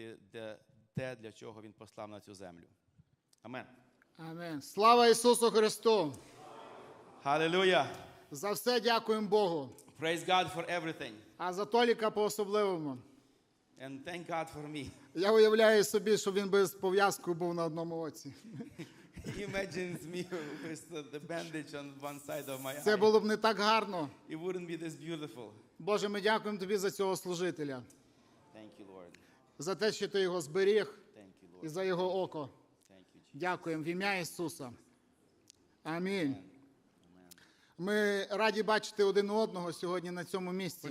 виконувати де- те, для чого він послав на цю землю. Амен. Амен. Слава Ісусу Христу! Hallelujah. За все дякуємо Богу. Praise God for everything. А за Толіка по-особливому. And thank God for me. Я уявляю собі, що він би з пов'язкою був на одному оці. He imagines me with the, bandage on one side of my Це було б не так гарно. It wouldn't be this beautiful. Боже, ми дякуємо тобі за цього служителя, Thank you, Lord. За те, що ти його зберіг і за його око. Дякуємо в ім'я Ісуса. Амінь. Ми раді бачити один одного сьогодні на цьому місці.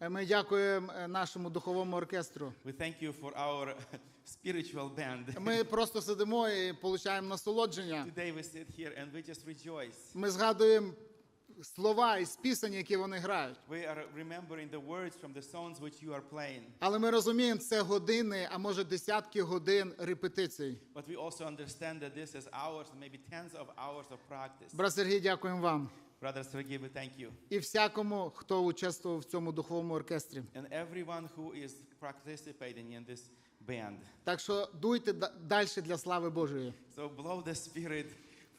Е, Ми дякуємо е, нашому духовому оркестру. We thank you for our spiritual band. Ми просто сидимо і отримуємо насолодження. Today we sit here and we just rejoice. Ми згадуємо слова із пісень, які вони грають. We are remembering the words from the songs which you are playing. Але ми розуміємо, це години, а може десятки годин репетицій. But we also understand that this is hours, maybe tens of hours of practice. Брат Сергій, дякуємо вам Brother Sergey, we thank you. і всякому, хто участвував в цьому духовому оркестрі. And everyone who is participating in this band. Так що дуйте далі для слави Божої. So blow the spirit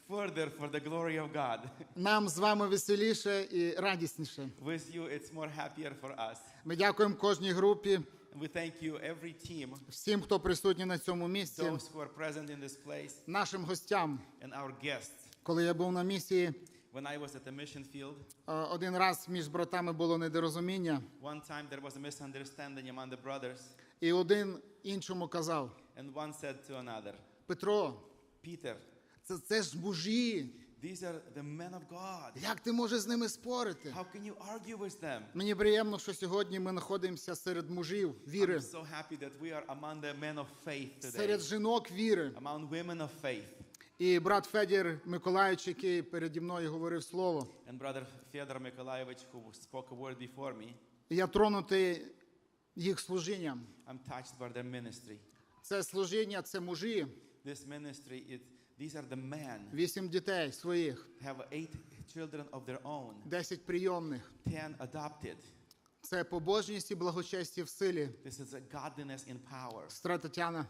further for the glory of God. Нам з вами веселіше і радісніше. With you, it's more happier for us. Ми дякуємо кожній групі, we thank you, every team, всім, хто присутній на цьому місці, those who are present in this place, нашим гостям. and our guests. Коли я був на місії, When I was at the mission field, е, один раз між братами було недорозуміння, one time there was a misunderstanding among the brothers, і один іншому казав: and one said to another, Петро, Peter, це, це ж мужі. these are the men of God. Як ти можеш з ними спорити? How can you argue with them? Мені приємно, що сьогодні ми знаходимося серед мужів I'm so happy that we are among the men of faith серед today, жінок віри. among women of faith. І брат Федір Миколаївич, який переді мною говорив слово. And brother Fyodor Mykolaievich, who spoke a word before me, Я тронутий їх служінням. I'm touched by their ministry. Це служіння, це мужі, This ministry, it, these are the men, вісім дітей своїх, have eight children of their own, десять прийомних. ten adopted. Це побожність і благочестя в силі. This is a godliness in power. Сестра Тетяна,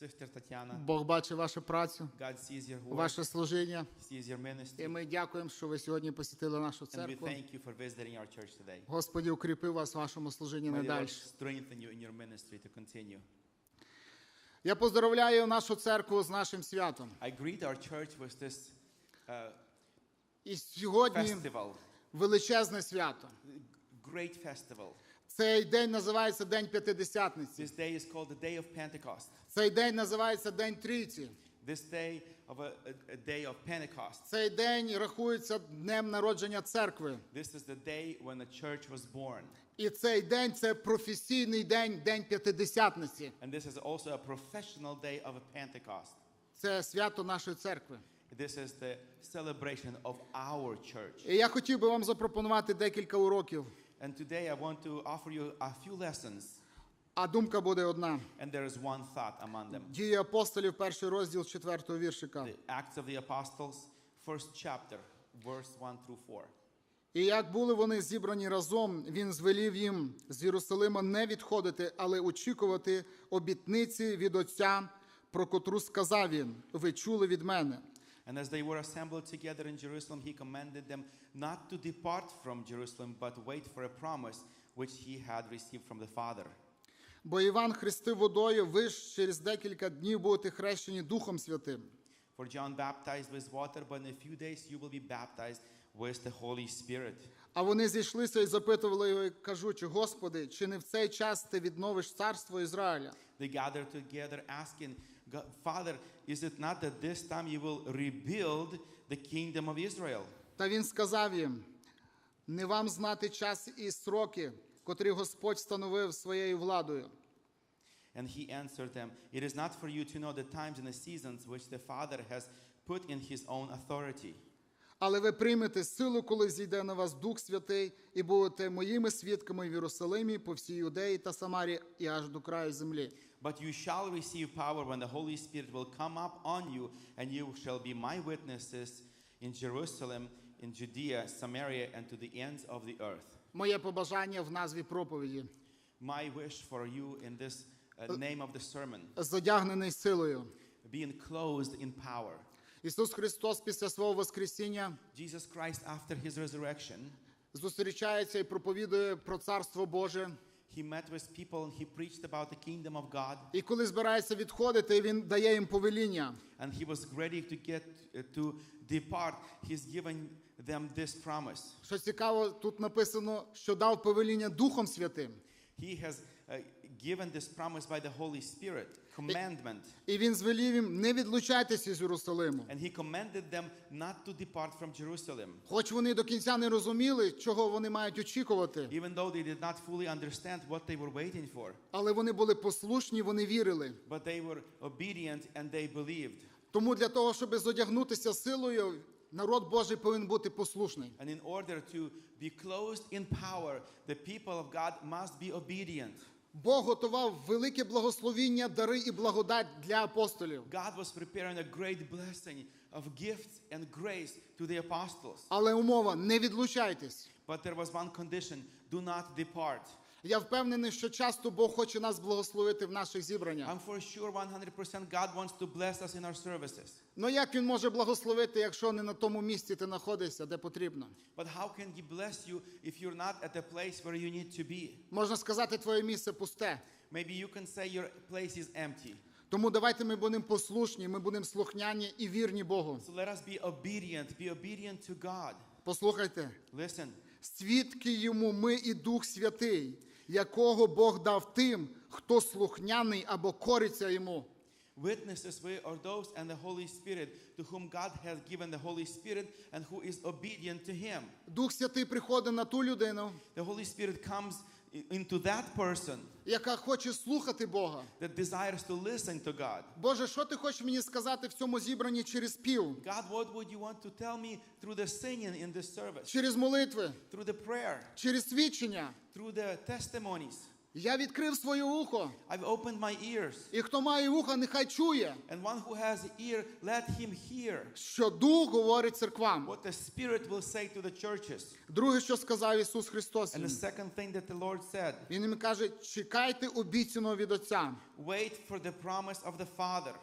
Sister Tatiana, Бог бачить вашу працю, God sees your work, ваше служіння. sees your ministry, І ми дякуємо, що ви сьогодні посітили нашу and we thank you for visiting our church today. Господі укріпи вас в вашому служінні надалі. Strengthen you in your ministry to continue. Я поздравляю нашу церкву з нашим святом. I greet our church with this uh, І сьогодні festival, величезне свято. great festival. Цей день називається День П'ятидесятниці. This day is called the Day of Pentecost. Цей день називається День Трійці. This day of a, a, day of Pentecost. Цей день рахується днем народження церкви. This is the day when the church was born. І цей день це професійний день, День П'ятидесятниці. And this is also a professional day of Pentecost. Це свято нашої церкви. This is the celebration of our church. І я хотів би вам запропонувати декілька уроків, And today I want to offer you a few lessons, а думка буде одна. and there is one thought among them. Дії апостолів, перший розділ четвертого віршика. The Acts of the Apostles, first chapter, verse 1 through 4. І як були вони зібрані разом, він звелів їм з Єрусалима не відходити, але очікувати обітниці від Отця, про котру сказав він: ви чули від мене. And as they were assembled together in Jerusalem, he commanded them not to depart from Jerusalem, but wait for a promise which he had received from the Father. Бо Іван хрестив водою, ви ж через декілька днів будете хрещені Духом Святим. For John baptized with water, but in a few days you will be baptized the Holy Spirit. А вони зійшлися і запитували його, кажучи: Господи, чи не в цей час ти відновиш царство Ізраїля? They gathered together, asking, "God- Father, is it not that this time you will rebuild the kingdom of Israel? Та він сказав їм: не вам знати час і сроки, котрі Господь встановив своєю владою. And he answered them, It is not for you to know the times and the seasons which the Father has put in his own authority. Але ви приймете силу, коли зійде на вас Дух Святий, і будете моїми свідками в Єрусалимі, по всій Юдеї та Самарі і аж до краю землі. But you shall receive power when the Holy Spirit will come up on you, and you shall be my witnesses in Jerusalem, in Judea, Samaria, and to the ends of the earth. Моє побажання в назві проповіді. My wish for you in this uh, name of the sermon, зодягнений силою. being clothed in power. Ісус Христос після свого Воскресіння Jesus Christ, after his resurrection, зустрічається і проповідує про Царство Боже. he met with people and he preached about the kingdom of God. І коли збирається відходити, він дає їм повеління. And he was ready to get uh, to depart. He's given them this promise. Що цікаво, тут написано, що дав повеління Духом Святим. He has uh, given this promise by the Holy Spirit, commandment. І він звелів їм не відлучайтеся з Єрусалиму. And he commanded them not to depart from Jerusalem. Хоч вони до кінця не розуміли, чого вони мають очікувати, Even though they did not fully understand what they were waiting for, але вони були послушні, вони вірили. but they were obedient and they believed. Тому для того, щоб зодягнутися силою, народ Божий повинен бути послушний. And in order to be clothed in power, the people of God must be obedient. Бог готував велике благословіння, дари і благодать для апостолів. God was preparing a great blessing of gifts and grace to the apostles. Але умова не відлучайтесь. But there was one condition do not depart. Я впевнений, що часто Бог хоче нас благословити в наших зібраннях. I'm for sure 100% God wants to bless us in our services. Ну як він може благословити, якщо не на тому місці ти знаходишся, де потрібно? But how can He bless you if you're not at the place where you need to be? Можна сказати, твоє місце пусте. Maybe you can say your place is empty. Тому давайте ми будемо послушні, ми будемо слухняні і вірні Богу. So let us be obedient. Be obedient to God. Послухайте, Listen, свідки йому ми і Дух Святий, якого Бог дав тим, хто слухняний або кориться йому. witnesses we are those and the Holy Spirit to whom God has given the Holy Spirit and who is obedient to Him. Дух Святий приходить на ту людину, The Holy Spirit comes into that person яка хоче слухати Бога. that desires to listen to God. Боже, що ти хочеш мені сказати в цьому зібранні через пів, God, what would you want to tell me through the singing in this service, через молитви, through the prayer, через свідчення? through the testimonies? Я відкрив своє ухо, I've opened my ears. і хто має вуха, нехай чує, And one who has an ear, let him hear що Дух говорить церквам. what the Spirit will say to the churches. Друге, що сказав Ісус Христос, And the second thing that the Lord said, Він їм каже, чекайте обіцяного від Отця. wait for the promise of the Father.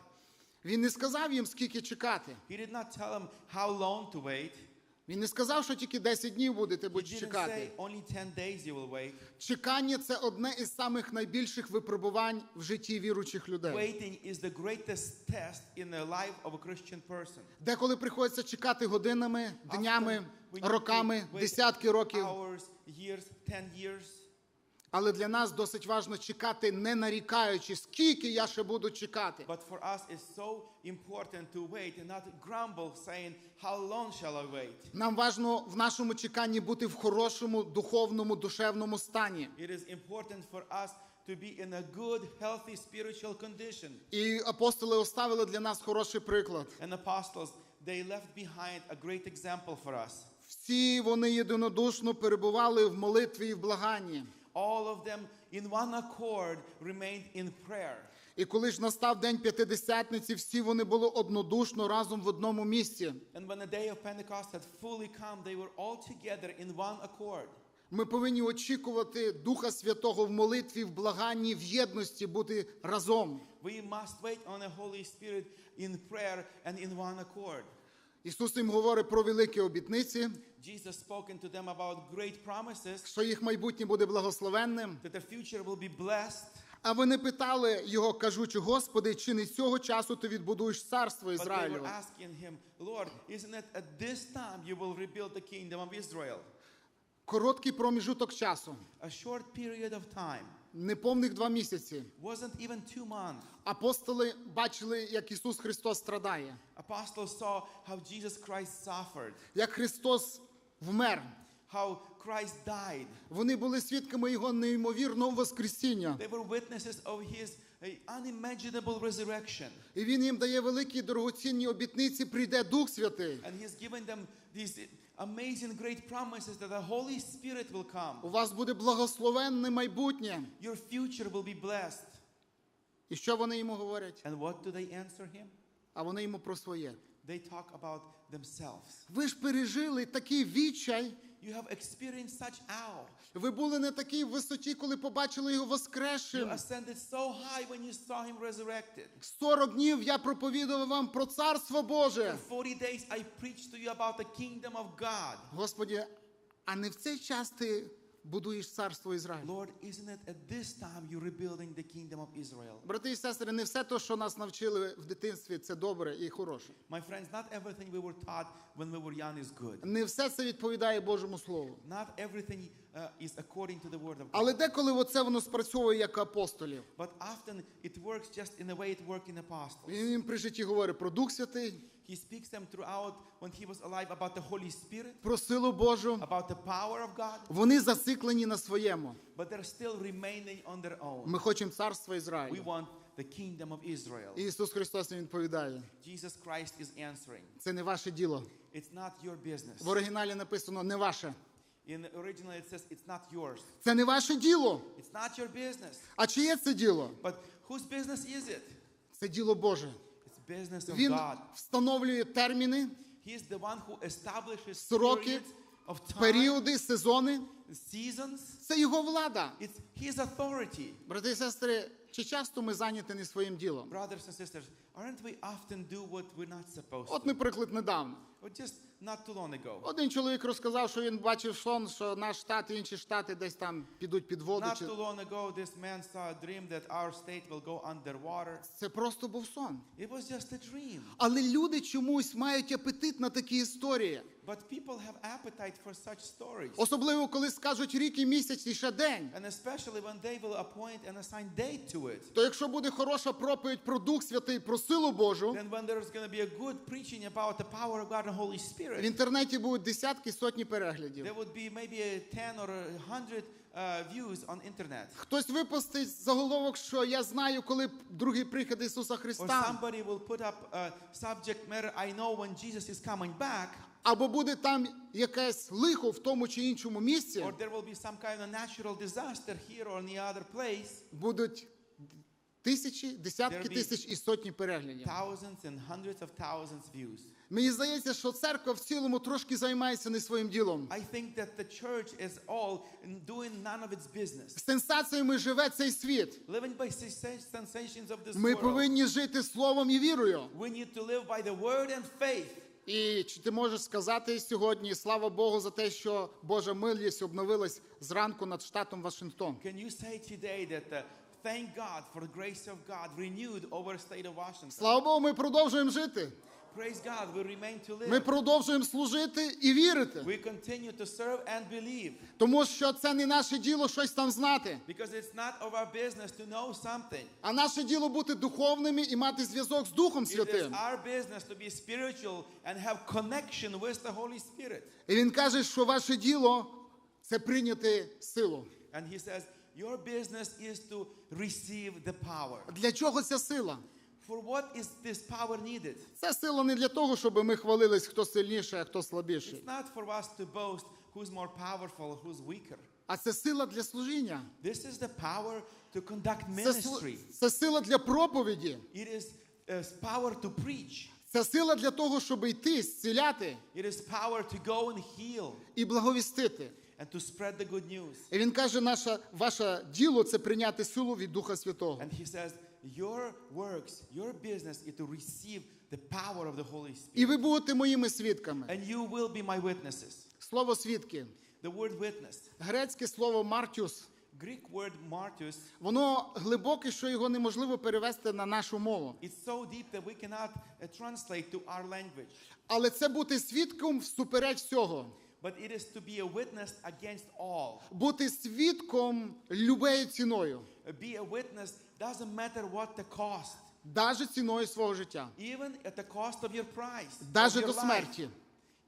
Він не сказав їм, скільки чекати. He did not tell them how long to wait. Він не сказав, що тільки 10 днів будете будете чекати. only 10 days you will wait. Чекання це одне із самих найбільших випробувань в житті віруючих людей. Деколи приходиться чекати годинами, днями, роками, десятки років. Hours, years, 10 years. Але для нас досить важливо чекати, не нарікаючи, скільки я ще буду чекати. But for us, it's so important to wait and not grumble, saying, How long shall I wait? Нам важливо в нашому чеканні бути в хорошому духовному, душевному стані. It is important for us to be in a good, healthy spiritual condition. І апостоли оставили для нас хороший приклад. And apostles, they left behind a great example for us. Всі вони єдинодушно перебували в молитві і в благанні. All of them, in one accord, remained in prayer. І коли ж настав день п'ятидесятниці, всі вони були однодушно разом в одному місці. And when the day of Pentecost had fully come, they were all together in one accord. Ми повинні очікувати Духа Святого в молитві, в благанні, в єдності бути разом. We must wait on the Holy Spirit in prayer and in one accord. Ісус їм говорить про великі обітниці, Jesus spoke to them about great promises, що їх майбутнє буде благословенним. that the future will be blessed. А вони питали його, кажучи, Господи, чи не цього часу ти відбудуєш царство Ізраїлю? Короткий проміжуток часу, A short period of time, неповних два місяці. wasn't even two months. Апостоли бачили, як Ісус Христос страдає, Apostles saw how Jesus Christ suffered, як Христос вмер. how Christ died. Вони були свідками Його неймовірного Воскресіння. They were witnesses of his uh, unimaginable resurrection. І Він їм дає великі дорогоцінні обітниці, прийде Дух Святий. And he's given them these amazing great promises that the Holy Spirit will come. У вас буде благословенне майбутнє. Your future will be blessed. І що вони йому говорять? And what do they answer him? А вони йому про своє. They talk about themselves. Ви ж пережили такий відчай, you have experienced such awe. Ви були на такій висоті, коли побачили його You воскресшим. ascended so high when you saw him resurrected. 40 днів я проповідував вам про царство Боже. For 40 days I preached to you about the kingdom of God. Господі, а не в цей час ти будуєш царство Ізраїлю? Lord, isn't it at this time you're rebuilding the kingdom of Israel? Брати і сестри, не все те, що нас навчили в дитинстві, це добре і хороше. My friends, not everything we were taught when we were young is good. Не все це відповідає Божому Слову. Not everything uh, is according to the word of God. Але деколи оце воно спрацьовує як апостолів. But often it works just in the way it worked in apostles. Він їм при житті говорить про Дух Святий, He speaks them throughout when he was alive about the Holy Spirit, про силу Божу. about the power of God, Вони зациклені на своєму. but they're still remaining on their own. Ми хочемо царства We want the kingdom of Israel. Ісус Христос їм відповідає: Jesus Christ is answering. це не ваше діло. It's not your business. В оригіналі написано не ваше. In the original, it says it's not yours. Це не ваше діло. It's not your business. А чиє це діло? But whose business is it? Це діло Боже. It's business of Він God. встановлює терміни, He's the one who establishes Сроки, periods of time, періоди, сезони. seasons. Це його влада. It's His authority. Брати і сестри, чи часто ми зайняті не своїм ділом? Brothers and sisters, aren't we often do what we're not supposed От, to? наприклад, недавно. Or just not too long ago. Один чоловік розказав, що він бачив сон, що наш штат і інші штати десь там підуть під воду. Not Чи... too long ago, this man saw a dream that our state will go underwater. Це просто був сон. It was just a dream. Але люди чомусь мають апетит на такі історії. But people have appetite for such stories. Особливо, коли скажуть рік і місяць і ще день. And especially when they will appoint and assign date to it. То якщо буде хороша проповідь про Дух Святий, про силу Божу, Then when there's going to be a good preaching about the power of God and Holy в інтернеті будуть десятки, сотні переглядів. there would be maybe a 10 or a 100 uh, views on internet. Хтось випустить заголовок, що я знаю, коли другий прихід Ісуса Or Христа. somebody will put up a subject matter, I know when Jesus is coming back. Або буде там якесь лихо в тому чи іншому місці, Or there will be some kind of natural disaster here or in the other place. будуть тисячі, десятки There'll be- тисяч і сотні переглядів. Thousands and hundreds of thousands views. Мені здається, що церква в цілому трошки займається не своїм ділом. I think that the church is all doing none of its business. Сенсаціями живе цей світ. Living by sensa- sensations of this Ми world. повинні жити словом і вірою. We need to live by the word and faith. І чи ти можеш сказати сьогодні, слава Богу, за те, що Божа милість обновилась зранку над штатом Вашингтон? Can you say today that uh, thank God for the grace of God renewed over the state of Washington? Слава Богу, ми продовжуємо жити. Ми продовжуємо служити і вірити. We continue to serve and believe Тому що це не наше діло щось там знати, because it's not our business to know something. а наше діло бути духовними і мати зв'язок з Духом Святим. our business to be spiritual and have connection with the Holy Spirit. І він каже, що ваше діло це прийняти силу. And he says, Your business is to receive the power. Для чого ця сила? For what is this power needed? Ця сила не для того, щоб ми хвалились, хто сильніший, а хто слабіший. It's not for us to boast who's more powerful, who's weaker. А це сила для служіння. This is the power to conduct Це, ministry. це сила для проповіді. It is uh, power to preach. Це сила для того, щоб йти, зціляти It is power to go and heal і благовістити. and to spread the good news. І він каже, наша, ваше діло це прийняти силу від Духа Святого. And he says, Your works, your business is to receive the power of the Holy Spirit. І ви будете моїми свідками. And you will be my witnesses. Слово свідки. The word witness, Грецьке слово мартюс. Greek word martyrs, Воно глибоке, що його неможливо перевести на нашу мову. it's so deep that we cannot uh, translate to our language. Але це бути свідком всупереч всього. But it is to be a witness against all. Бути свідком любею ціною, Uh, Be a witness doesn't matter what the cost, навіть ціною свого життя, even at the cost of your price, of навіть your до life, смерті.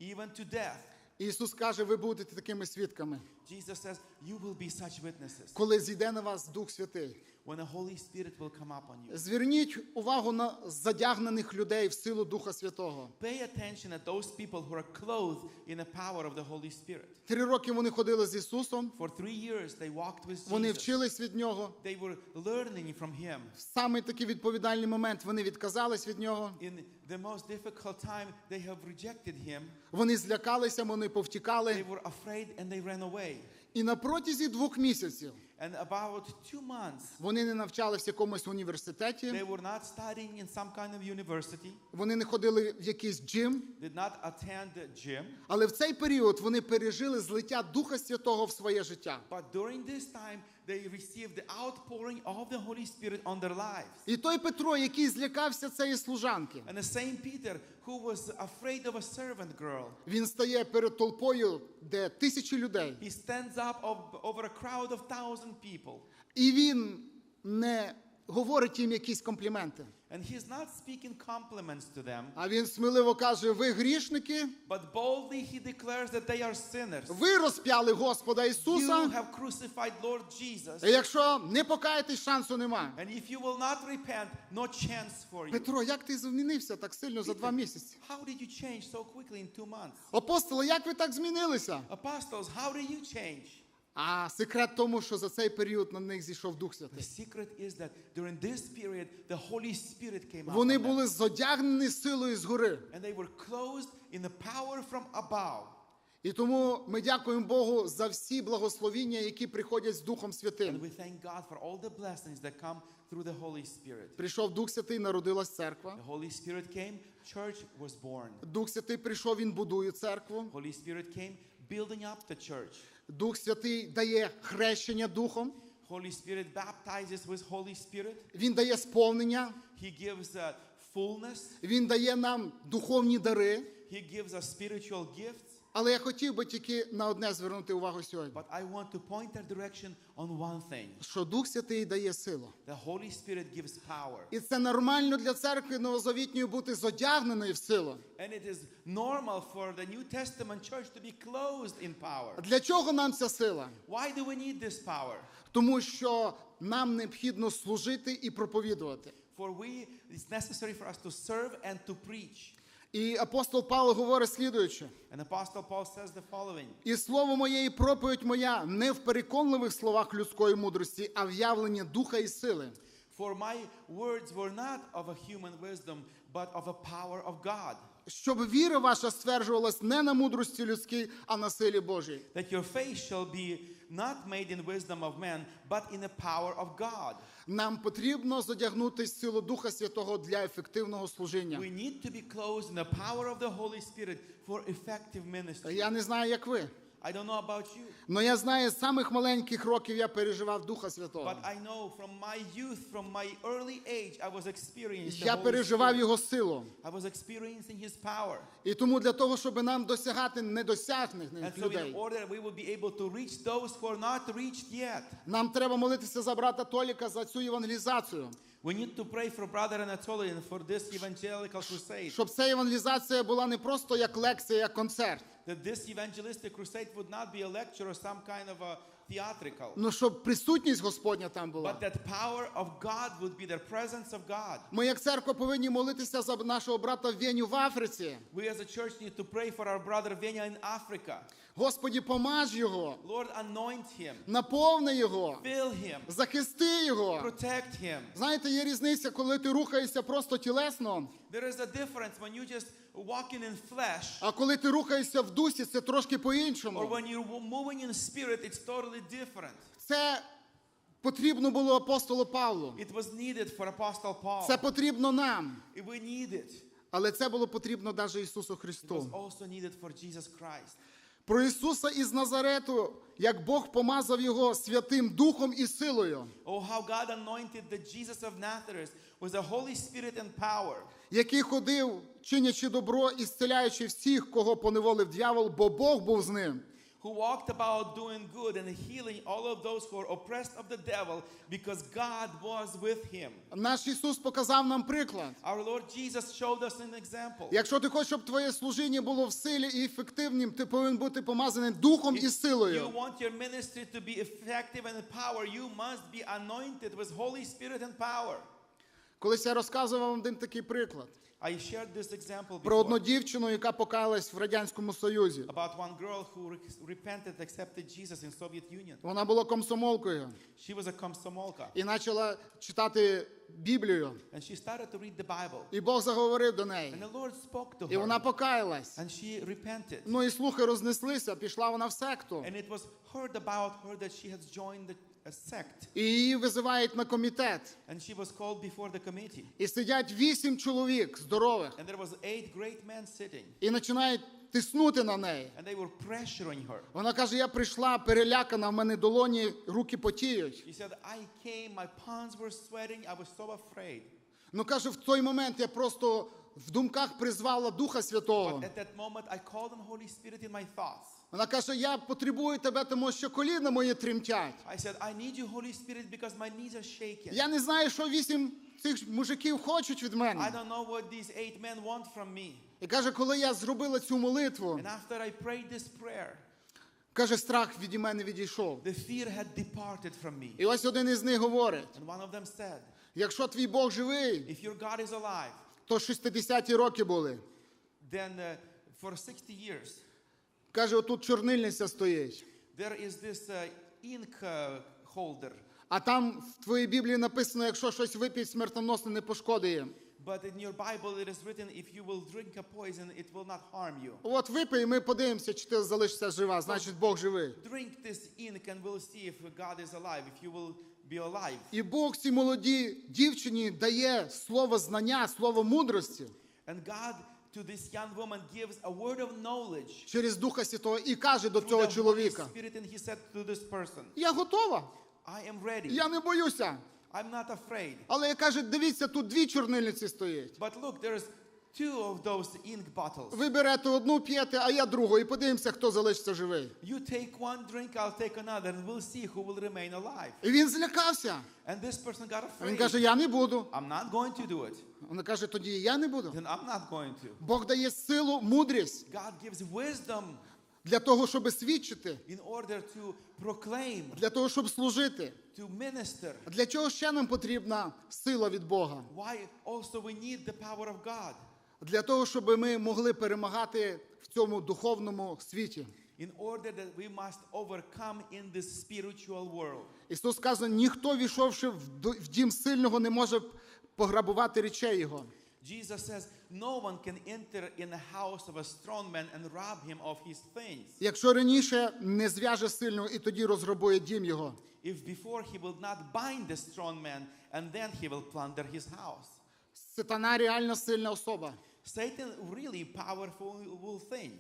even to death. Ісус каже, ви будете такими свідками. Jesus says, You will be such witnesses коли зійде на вас Дух Святий. When the Holy Spirit will come up on you. Зверніть увагу на задягнених людей в силу Духа Святого. Pay attention at those people who are clothed in the power of the Holy Spirit. Три роки вони ходили з Ісусом, For three years they walked with вони вчились від Нього. They were learning from Him. В самий такий відповідальний момент вони відказались від Нього. In the most difficult time, they have rejected Him. Вони злякалися, вони They were afraid and they ran away. І на протязі двох місяців And about two months, вони не навчалися в якомусь університеті, they were not studying in some kind of university, вони не ходили в якийсь джим. did not attend gym. Але в цей період вони пережили злиття Духа Святого в своє життя. But during this time, they received the outpouring of the Holy Spirit on their lives. І той Петро, який злякався цієї служанки, And the same Peter, who was afraid of a servant girl, він стає перед толпою, де тисячі людей, he stands up of, over a crowd of thousand people. і він не говорить їм якісь компліменти. And he's not speaking compliments to them, А він сміливо каже: ви грішники, but boldly he declares that they are sinners. ви розп'яли Господа You have crucified Lord Jesus. І якщо не покаєтесь, шансу нема. And if you will not repent, no chance for you. Петро, як ти змінився так сильно за два місяці? How did you change so quickly in two months? Апостоли, як ви так змінилися? Apostles, how did you change? А секрет в тому, що за цей період на них зійшов Дух The Святий. secret is that during this period, the Holy Spirit came up. Вони on them. були зодягнені силою згори. And they were clothed in the power from above. І тому ми дякуємо Богу за всі благословіння, які приходять з Духом And Святим. we thank God for all the blessings that come through the Holy Spirit. Прийшов Дух Святий, народилась церква. Holy Spirit came, church was born. Дух Святий прийшов, він будує церкву. Holy Spirit came, building up the church. Дух Святий дає хрещення Духом, Holy Spirit baptizes with Holy Spirit. він дає сповнення, He gives uh, fullness. він дає нам духовні дари. He gives us spiritual gifts. Але я хотів би тільки на одне звернути увагу сьогодні: But I want to point our direction on one thing. що Дух Святий дає силу. The Holy Spirit gives power. І це нормально для церкви новозавітньої бути зодягненою в силу. And it is normal for the New Testament church to be clothed in power. Для чого нам ця сила? Why do we need this power? Тому що нам необхідно служити і проповідувати. For we, it's necessary for us to serve and to preach. І апостол Павло говорить слідуюче: And Apostle Paul says the following і слово моє, і проповідь моя не в переконливих словах людської мудрості, а в явленні духа і сили. For my words were not of a human wisdom, but of a power of God. Щоб віра ваша стверджувалась не на мудрості людській, а на силі Божій. That your faith shall be not made in wisdom of men, but in the power of God. Нам потрібно задягнути силу Духа Святого для ефективного служіння. We need to be clothed in the power of the Holy Spirit for effective ministry. Я не знаю, як ви, I don't know about you, але я знаю, з самих маленьких років я переживав Духа Святого. but I know from my youth, from my early age, I was experiencing the Я переживав. Його силу. I was experiencing His power. І тому для того, щоб нам досягати And недосягнених so in людей, order that we will be able to reach those who are not reached yet, нам треба молитися за брата Толіка за цю евангелізацію, we need to pray for Brother Anatolian for this evangelical crusade. щоб ця евангелізація була не просто як лекція, як концерт, That this evangelistic crusade would not be a lecture or some kind of a theatrical, ну щоб присутність Господня там була. but that power of God would be the presence of God. Ми як церква повинні молитися за нашого брата Веню в Африці. We as a church need to pray for our brother Venya in Africa. Господі, помаж його, Lord, anoint him, наповни його, fill him, захисти його. protect him. Знаєте, є різниця, коли ти рухаєшся просто тілесно, There is a difference when you just walking in flesh а коли ти рухаєшся в дусі, це трошки по-іншому. when you're moving in spirit, it's totally different. Це потрібно було апостолу Павлу. It was needed for Apostle Paul. Це потрібно нам. We need it. Але це було потрібно навіть Ісусу It was Христу. also needed for Jesus Christ. Про Ісуса із Назарету, як Бог помазав його Святим Духом і силою, Oh, how God anointed the Jesus of Nazareth with the Holy Spirit and power, який ходив, чинячи добро і зціляючи всіх, кого поневолив дьявол, бо Бог був з ним. Who walked about doing good and healing all of those who are oppressed of the devil because God was with him. Наш Ісус показав нам приклад. Our Lord Jesus showed us an example. Якщо ти хочеш, щоб твоє служіння було в силі і ефективним, ти повинен бути помазаним духом і силою. You want your ministry to be effective and power, you must be anointed with Holy Spirit and power. Колись я розказував вам один такий приклад I shared this example про одну дівчину, яка покаялась в радянському Союзі. about one girl who repented, accepted Jesus in Soviet Union. Вона була комсомолкою She was a komsomolka, і почала читати Біблію. and she started to read the Bible. І Бог заговорив до неї. And the Lord spoke to І вона her, покаялась. and she repented. Ну і слухи рознеслися, пішла вона в секту. And it was heard about her that she has joined the, a sect, І її визивають на комітет. and she was called before the committee. І сидять вісім чоловік здорових And there was eight great men sitting, і починають тиснути на неї. and they were pressuring her. Вона каже: я прийшла перелякана, в мене долоні, руки потіють. She said, I came, my palms were sweating, I was so afraid. Ну каже, в той момент я просто в думках призвала Духа Святого. At that moment, I called on Holy Spirit in my thoughts. Вона каже: Я потребую тебе, тому що коліна мої тремтять. I said, I need you, Holy Spirit, because my knees are shaking. Я не знаю, що вісім цих мужиків хочуть від I don't know what these eight men want from me. І каже, коли я зробила цю молитву, And after I prayed this prayer, каже, страх від мене відійшов. the fear had departed from me. І ось один із них говорить: And one of them said, якщо твій Бог живий, If your God is alive, то 60-ті роки були. then uh, for 60 years, Каже, отут чорнильниця стоїть. there is this uh, ink uh, holder. А там в твоїй Біблії написано, якщо щось вип'ють смертоносне, не пошкодує. But in your Bible, it is written, if you will drink a poison, it will not harm you. От випий, і ми подивимося, чи ти залишишся жива, значить Бог живий. Drink this ink and we'll see if God is alive, if you will be alive. І Бог цій молодій дівчині дає слово знання, слово мудрості And God to this young woman gives a word of knowledge через Духа Святого і каже до цього чоловіка: Spirit, and he said to this person, Я готова, I am ready. я не боюся. I'm not afraid. Але я каже, дивіться, тут дві чорнильниці стоять. But look, there's two of those ink bottles. Ви берете одну, п'єте, а я другу, і подивимося, хто залишиться живий. You take one drink, I'll take another, and we'll see who will remain alive. І він злякався. And this person got А Він каже: Я не буду. I'm not going to do it. Вона каже, тоді я не буду. Then I'm not going to. Бог дає силу, мудрість God gives wisdom для того, щоб свідчити, in order to proclaim, для того, щоб служити. to minister. Для чого ще нам потрібна сила від Бога? Why also we need the power of God Для того, щоб ми могли перемагати в цьому духовному світі. in order that we must overcome in this spiritual world. Ісус сказано, ніхто, війшовши в дім сильного, не може пограбувати речей його. Jesus says, No one can enter in the house of a strong man and rob him of his things. Якщо раніше не зв'яже сильного і тоді розграбує дім його. If before he will not bind the strong man and then he will plunder his house. Сатана реально сильна особа. Satan really powerful thing.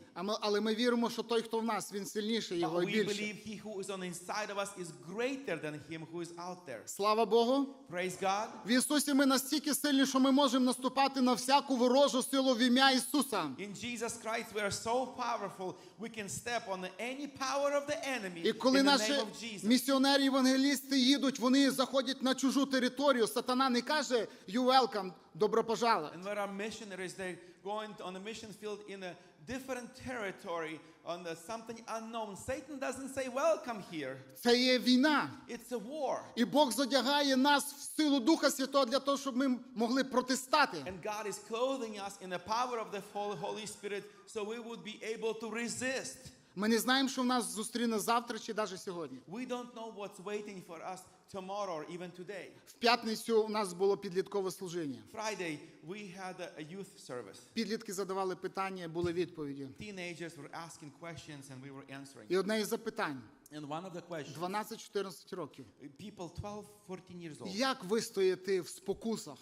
Але ми віримо, що той, хто в нас, він сильніший його і believe he who is on inside of us is greater than him who is out there. Слава Богу! Praise God. В Ісусі ми настільки сильні, що ми можемо наступати на всяку ворожу силу в ім'я Ісуса. In Jesus Christ, we are so powerful, we can step on any power of the enemy І коли наші name of Jesus. місіонери євангелісти їдуть, вони заходять на чужу територію. Сатана не каже «You welcome», «Добро пожаловать». And where our missionaries, they're going on a mission field in a different territory, on the, something unknown. Satan doesn't say, Welcome here. Це є війна. It's a war. І Бог задягає нас в силу Духа Святого для того, щоб ми могли протистати. And God is clothing us in the power of the Hol- Holy Spirit so we would be able to resist. Ми не знаємо, що в нас зустріне завтра чи навіть сьогодні. We don't know what's waiting for us tomorrow or even today. В п'ятницю у нас було підліткове служіння. Friday, we had a, youth service. Підлітки задавали питання, були відповіді. Teenagers were asking questions and we were answering. І одне із запитань: And one of the questions 12-14 років. people 12, 14 years old, Як ви стоїте в спокусах?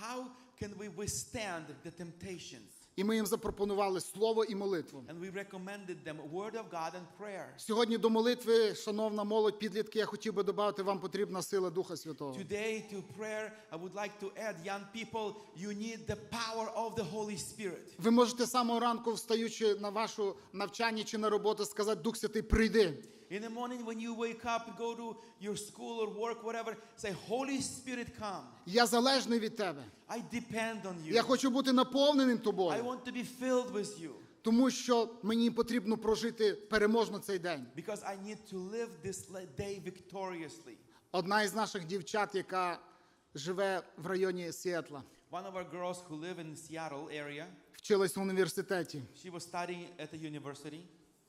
how can we withstand the temptations? І ми їм запропонували слово і молитву. And we recommended them word of God and prayer. Сьогодні до молитви, шановна молодь, підлітки, я хотів би додати, вам потрібна сила Духа Святого. Today, to prayer, I would like to add, young people, you need the power of the Holy Spirit. Ви можете самого ранку, встаючи на вашу навчання чи на роботу, сказати, Дух Святий, прийди. In the morning, when you wake up, go to your school or work, whatever, say, Holy Spirit, come. Я залежний від тебе. I depend on you. Я хочу бути наповненим I тобою, want to be filled with you тому що мені потрібно прожити переможно цей день. because I need to live this le- day victoriously. Одна із наших дівчат, яка живе в районі Сіетла, One of our girls who live in Seattle area, вчилась в університеті, she was studying at the university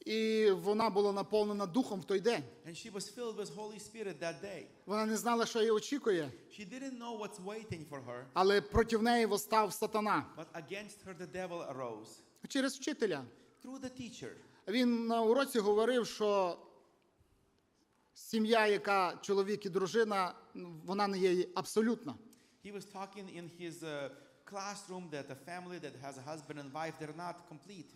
і вона була наповнена духом в той день. and she was filled with Holy Spirit that day. Вона не знала, що її очікує, She didn't know what's waiting for her, але проти неї восстав сатана but against her the devil arose через вчителя. through the teacher. Він на уроці говорив, що сім'я, яка чоловік і дружина, вона не є абсолютна. He was talking in his uh, classroom that a family that has a husband and wife, they're not complete.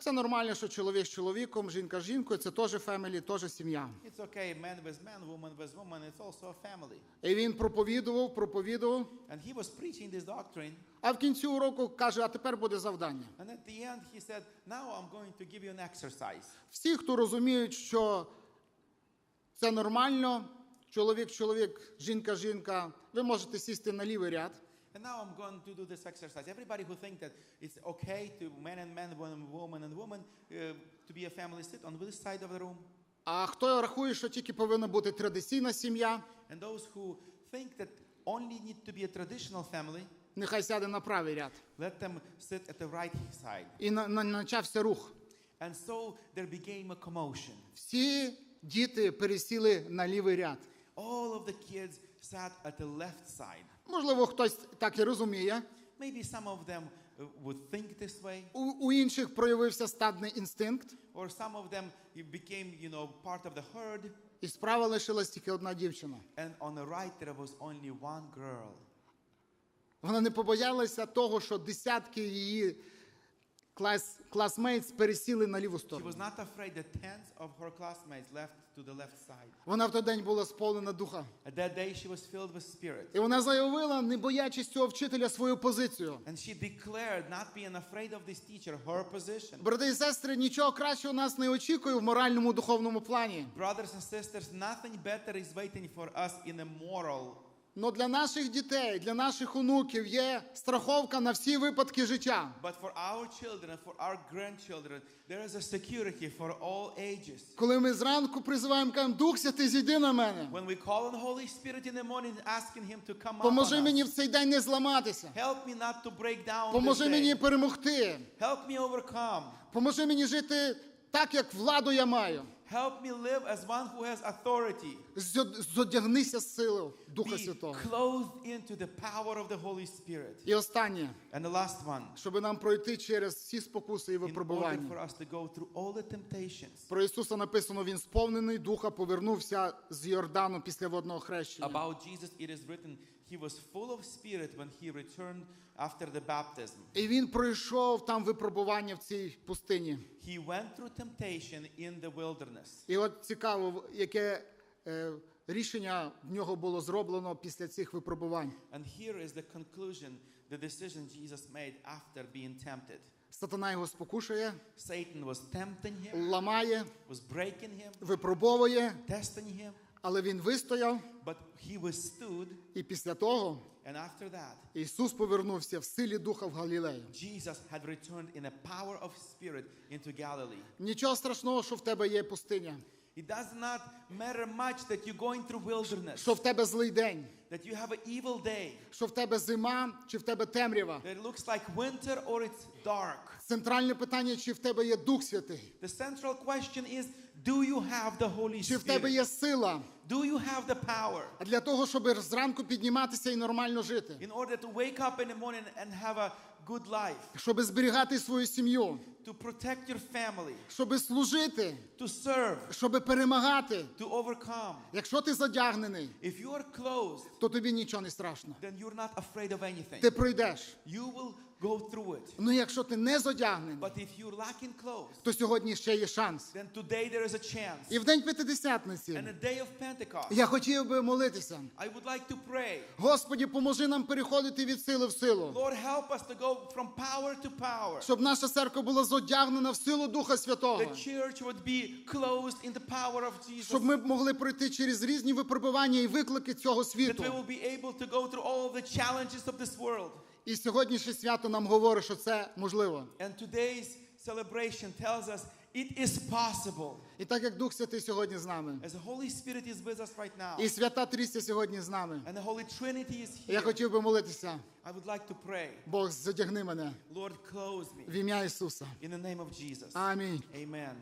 Це нормально, що чоловік з чоловіком, жінка з жінкою, це теж фемілі, теж сім'я. It's okay, man with man, woman with woman, it's also a family. І він проповідував, проповідував. And he was preaching this doctrine, А в кінці уроку каже: а тепер буде завдання. and at the end he said, Now I'm going to give you an exercise. Всі, хто розуміють, що це нормально, чоловік, чоловік, жінка, жінка, ви можете сісти на лівий ряд. And now I'm going to do this exercise. Everybody who think that it's okay to man and man, woman, and woman uh, to be a family, sit on this side of the room. А хто рахує, що тільки повинна бути традиційна сім'я, And those who think that only need to be a traditional family, нехай сяде на правий ряд. let them sit at the right side. І на, на, почався рух. And so there became a commotion. Всі діти пересіли на лівий ряд. All of the kids sat at the left side. Можливо, хтось так і розуміє. Maybe some of them uh, would think this way, У, у інших проявився стадний інстинкт, or some of them became, you know, part of the herd. і справа лишилась тільки одна дівчина. And on the right there was only one girl. Вона не побоялася того, що десятки її клас, класмейтс пересіли на ліву She сторону. was not afraid that tens of her classmates left to the left side. Вона в той день була сповнена духа. At that day she was filled with spirit. І вона заявила, не боячись цього вчителя, свою позицію. And she declared, not being afraid of this teacher, her position. Брати і сестри, нічого кращого нас не очікує в моральному духовному плані. Brothers and sisters, nothing better is waiting for us in a moral. Но для наших дітей, для наших онуків є страховка на всі випадки життя. But for our children and for our grandchildren, there is a security for all ages. Коли ми зранку призиваємо, кажемо, Дух Святий, зійди на мене. When we call on Holy Spirit in the morning, asking Him to come Поможи мені в цей день не зламатися. Help me not to break down Поможи мені перемогти. Help me overcome. Поможи мені жити так, як владу я маю. Help me live as one who has authority. Зод- Зодягнися з силою Духа Be Святого. clothed into the power of the Holy Spirit. І останнє, And the last one, щоб нам пройти через всі спокуси і in order for us to go through all the temptations. Про Ісуса написано, Він сповнений духа повернувся з Йордану після водного хрещення. About Jesus, it is written, He was full of spirit when He returned after the baptism. І він пройшов там випробування в цій пустині. He went through temptation in the wilderness. І от цікаво, яке е, рішення в нього було зроблено після цих випробувань. And here is the conclusion, the decision Jesus made after being tempted. Сатана його спокушує, Satan was tempting him, ламає, was breaking him, випробовує, testing him, але він вистояв. but he withstood. І після того And after that, Ісус повернувся в силі духа в Галілею. Jesus had returned in a power of spirit into Galilee. Нічого страшного, що в тебе є пустиня, It does not matter much that you're going through wilderness, що в тебе злий день, that you have an evil day, що в тебе зима чи в тебе темрява. that it looks like winter or it's dark. Центральне питання, чи в тебе є Дух Святий, The central question is do you have the Holy Spirit? чи в тебе є сила. Do you have the power для того, щоб зранку підніматися і нормально жити, in order to wake up in the morning and have a good life, щоб зберігати свою сім'ю, to protect your family, щоб служити, to serve, щоб перемагати. to overcome? Якщо ти задягнений, If you are closed, то тобі нічого не страшно. then you're not afraid of anything. Ти пройдеш. You will go through it. Ну якщо ти не зодягнений, But if you're lacking clothes, то сьогодні ще є шанс. then today there is a chance. І в день П'ятидесятниці And the day of Pentecost, я хотів би молитися. I would like to pray. Господі, поможи нам переходити від сили в силу, Lord, help us to go from power to power. щоб наша церква була зодягнена в силу Духа Святого, The church would be closed in the power of Jesus. щоб ми могли пройти через різні випробування і виклики цього That we will be able to go through all the challenges of this world. І сьогоднішнє свято нам говорить, що це можливо. And today's celebration tells us it is possible. І так як Дух Святий сьогодні з нами, As the Holy Spirit is with us right now, і Свята Трійця сьогодні з нами, and the Holy Trinity is here. я хотів би молитися. I would like to pray. Бог, задягни мене Lord, close me в ім'я Ісуса. in the name of Jesus. Амінь. Amen.